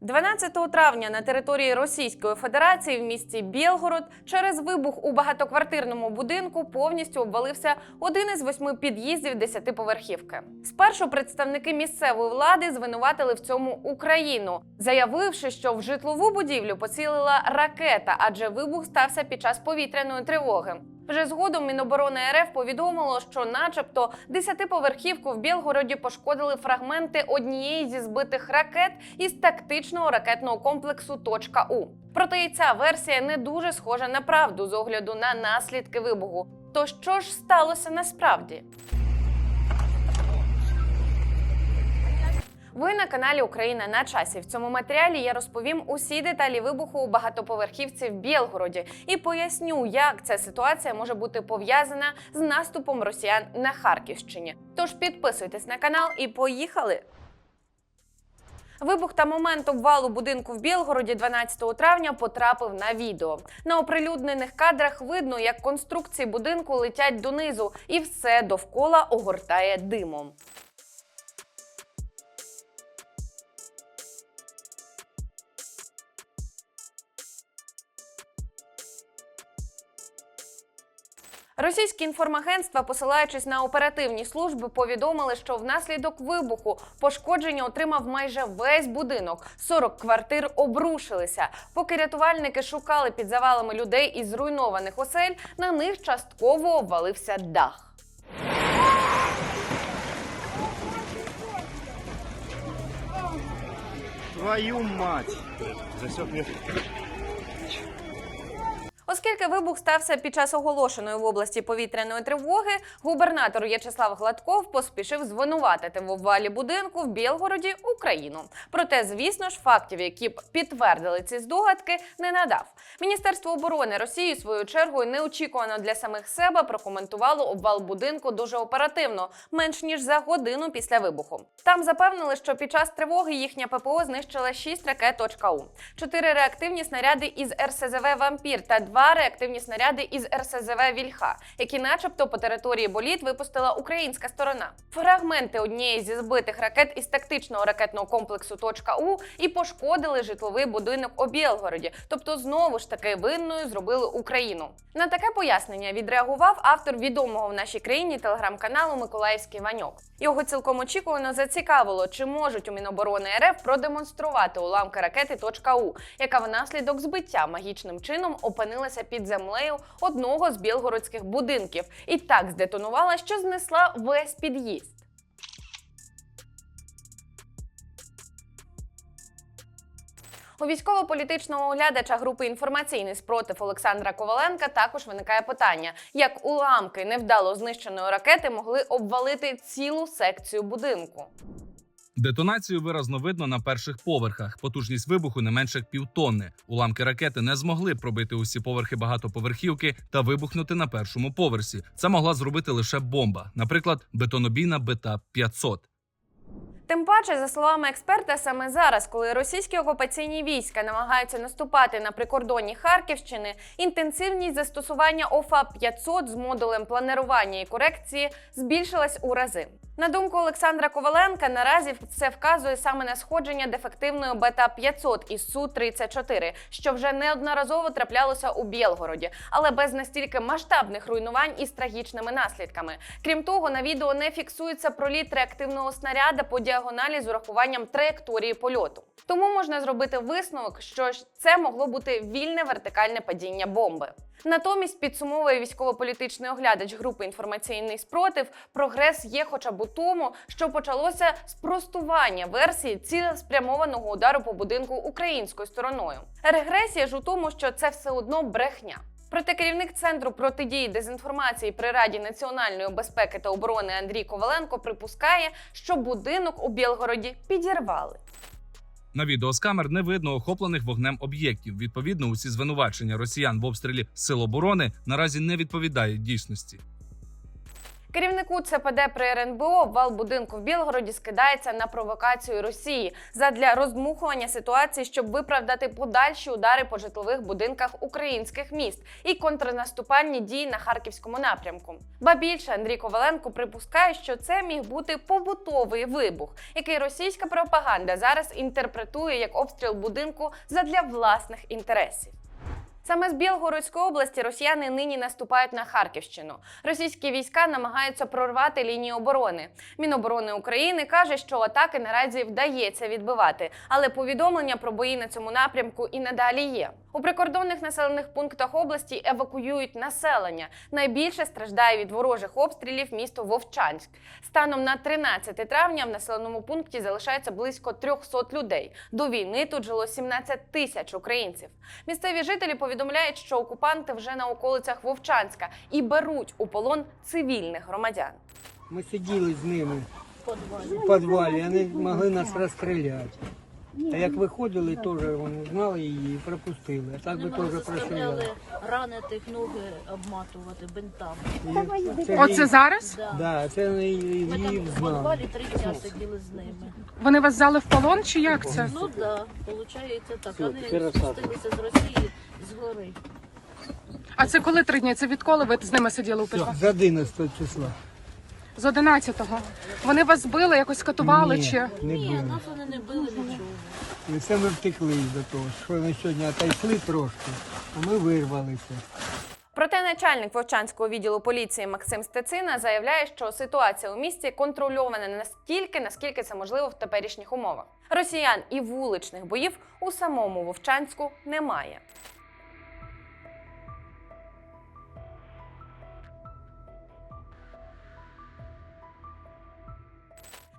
12 травня на території Російської Федерації в місті Білгород через вибух у багатоквартирному будинку повністю обвалився один із восьми під'їздів десятиповерхівки. Спершу представники місцевої влади звинуватили в цьому Україну, заявивши, що в житлову будівлю поцілила ракета, адже вибух стався під час повітряної тривоги. Вже згодом Міноборони РФ повідомило, що, начебто, десятиповерхівку в Білгороді пошкодили фрагменти однієї зі збитих ракет із тактичного ракетного комплексу «Точка У». Проте і ця версія не дуже схожа на правду з огляду на наслідки вибуху. То що ж сталося насправді? Ви на каналі Україна на часі. В цьому матеріалі я розповім усі деталі вибуху у багатоповерхівці в Білгороді і поясню, як ця ситуація може бути пов'язана з наступом росіян на Харківщині. Тож підписуйтесь на канал і поїхали. Вибух та момент обвалу будинку в Білгороді 12 травня потрапив на відео. На оприлюднених кадрах видно, як конструкції будинку летять донизу, і все довкола огортає димом. Російські інформагентства, посилаючись на оперативні служби, повідомили, що внаслідок вибуху пошкодження отримав майже весь будинок. 40 квартир обрушилися. Поки рятувальники шукали під завалами людей із зруйнованих осель, на них частково обвалився дах. Твою мать! Засек мне. Оскільки вибух стався під час оголошеної в області повітряної тривоги, губернатор В'ячеслав Гладков поспішив звинуватити в обвалі будинку в Білгороді Україну. Проте, звісно ж, фактів, які б підтвердили ці здогадки, не надав. Міністерство оборони Росії свою чергу неочікувано для самих себе прокоментувало обвал будинку дуже оперативно, менш ніж за годину після вибуху. Там запевнили, що під час тривоги їхня ППО знищила 6 ракет .У, 4 реактивні снаряди із РСЗВ Вампір та 2 реактивні снаряди із РСЗВ Вільха, які, начебто, по території боліт випустила українська сторона. Фрагменти однієї зі збитих ракет із тактичного ракетного комплексу «Точка У» і пошкодили житловий будинок у Білгороді. Тобто, знову ж таки винною зробили Україну. На таке пояснення відреагував автор відомого в нашій країні телеграм-каналу Миколаївський Ваньок. Його цілком очікувано зацікавило, чи можуть у Міноборони РФ продемонструвати уламки ракети «Точка У», яка внаслідок збиття магічним чином опинилася під землею одного з білгородських будинків і так здетонувала, що знесла весь під'їзд. У військово-політичного оглядача групи інформаційний спротив Олександра Коваленка також виникає питання, як уламки невдало знищеної ракети могли обвалити цілу секцію будинку. Детонацію виразно видно на перших поверхах. Потужність вибуху не менше півтонни. Уламки ракети не змогли пробити усі поверхи багатоповерхівки та вибухнути на першому поверсі. Це могла зробити лише бомба, наприклад, бетонобійна бита 500. Тим паче, за словами експерта, саме зараз, коли російські окупаційні війська намагаються наступати на прикордонні Харківщини, інтенсивність застосування ОФА 500 з модулем планування і корекції збільшилась у рази. На думку Олександра Коваленка, наразі це вказує саме на сходження дефективної бета 500 із су 34 що вже неодноразово траплялося у Білгороді, але без настільки масштабних руйнувань із трагічними наслідками. Крім того, на відео не фіксується проліт реактивного снаряда по діагоналі з урахуванням траєкторії польоту. Тому можна зробити висновок, що це могло бути вільне вертикальне падіння бомби. Натомість підсумовує військово-політичний оглядач групи інформаційний спротив. Прогрес є, хоча б у тому, що почалося спростування версії цілеспрямованого удару по будинку українською стороною. Регресія ж у тому, що це все одно брехня. Проте керівник центру протидії дезінформації при Раді національної безпеки та оборони Андрій Коваленко припускає, що будинок у Білгороді підірвали. На відео з камер не видно охоплених вогнем об'єктів. Відповідно, усі звинувачення росіян в обстрілі сил оборони наразі не відповідають дійсності. Керівнику ЦПД при РНБО вал будинку в Білгороді скидається на провокацію Росії задля роздмухування ситуації, щоб виправдати подальші удари по житлових будинках українських міст і контрнаступальні дії на харківському напрямку. Ба більше Андрій Коваленко припускає, що це міг бути побутовий вибух, який російська пропаганда зараз інтерпретує як обстріл будинку задля власних інтересів. Саме з Білгородської області росіяни нині наступають на Харківщину. Російські війська намагаються прорвати лінію оборони. Міноборони України каже, що атаки наразі вдається відбивати, але повідомлення про бої на цьому напрямку і надалі є. У прикордонних населених пунктах області евакуюють населення. Найбільше страждає від ворожих обстрілів місто Вовчанськ. Станом на 13 травня в населеному пункті залишається близько 300 людей. До війни тут жило 17 тисяч українців. Місцеві жителі повідомляють, що окупанти вже на околицях Вовчанська і беруть у полон цивільних громадян. Ми сиділи з ними в підвалі, вони могли нас розстріляти. А як виходили, теж вони знали її і пропустили. А так би теж заставляли прошивали. ранитих ноги обматувати бинтами. Оце зараз? Да. Да, це вони її Ми там в знали. підвалі три дня сиділи з ними. Вони вас взяли в полон чи як це? Ну так, да, виходить так. Вони спустилися з Росії з гори. А це коли три дні? Це відколи ви з ними сиділи у підвалі? З 11 числа. З 11-го. Вони вас збили, якось катували Ні, чи? не Ні, було. нас вони не били нічого. І це ми втекли до того, що вони сьогодні отойшли трошки, а ми вирвалися. Проте начальник Вовчанського відділу поліції Максим Стецина заявляє, що ситуація у місті контрольована настільки, наскільки це можливо в теперішніх умовах. Росіян і вуличних боїв у самому Вовчанську немає.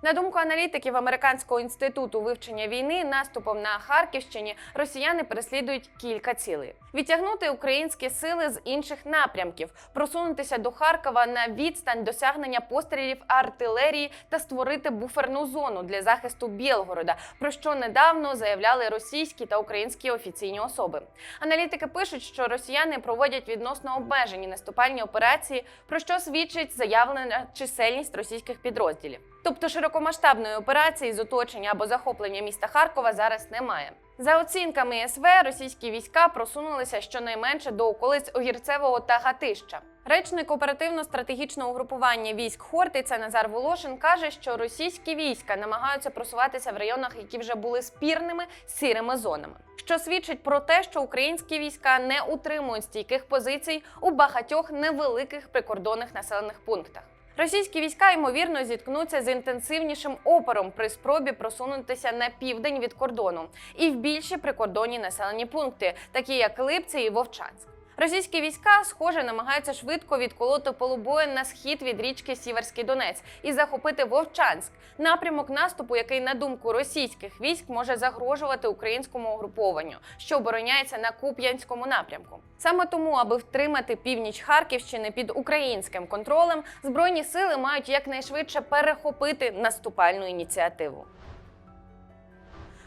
На думку аналітиків Американського інституту вивчення війни, наступом на Харківщині росіяни переслідують кілька цілей: відтягнути українські сили з інших напрямків, просунутися до Харкова на відстань досягнення пострілів артилерії та створити буферну зону для захисту Білгорода, про що недавно заявляли російські та українські офіційні особи. Аналітики пишуть, що росіяни проводять відносно обмежені наступальні операції, про що свідчить заявлена чисельність російських підрозділів. Тобто широкомасштабної операції з оточення або захоплення міста Харкова зараз немає. За оцінками СВ, російські війська просунулися щонайменше до околиць Огірцевого та Гатища. Речник оперативно-стратегічного угрупування військ Хортиця Назар Волошин каже, що російські війська намагаються просуватися в районах, які вже були спірними сірими зонами, що свідчить про те, що українські війська не утримують стійких позицій у багатьох невеликих прикордонних населених пунктах. Російські війська ймовірно зіткнуться з інтенсивнішим опором при спробі просунутися на південь від кордону і в більші прикордонні населені пункти, такі як Липці і Вовчанськ. Російські війська, схоже, намагаються швидко відколоти полубоєн на схід від річки Сіверський Донець і захопити Вовчанськ, напрямок наступу, який, на думку російських військ, може загрожувати українському угрупованню, що обороняється на Куп'янському напрямку. Саме тому, аби втримати північ Харківщини під українським контролем, збройні сили мають якнайшвидше перехопити наступальну ініціативу.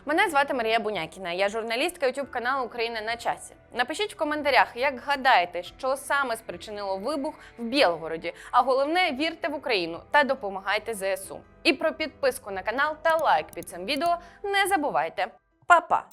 Мене звати Марія Бунякіна. Я журналістка youtube каналу Україна на часі. Напишіть в коментарях, як гадаєте, що саме спричинило вибух в Білгороді. А головне, вірте в Україну та допомагайте ЗСУ. І про підписку на канал та лайк під цим відео не забувайте. Па-па!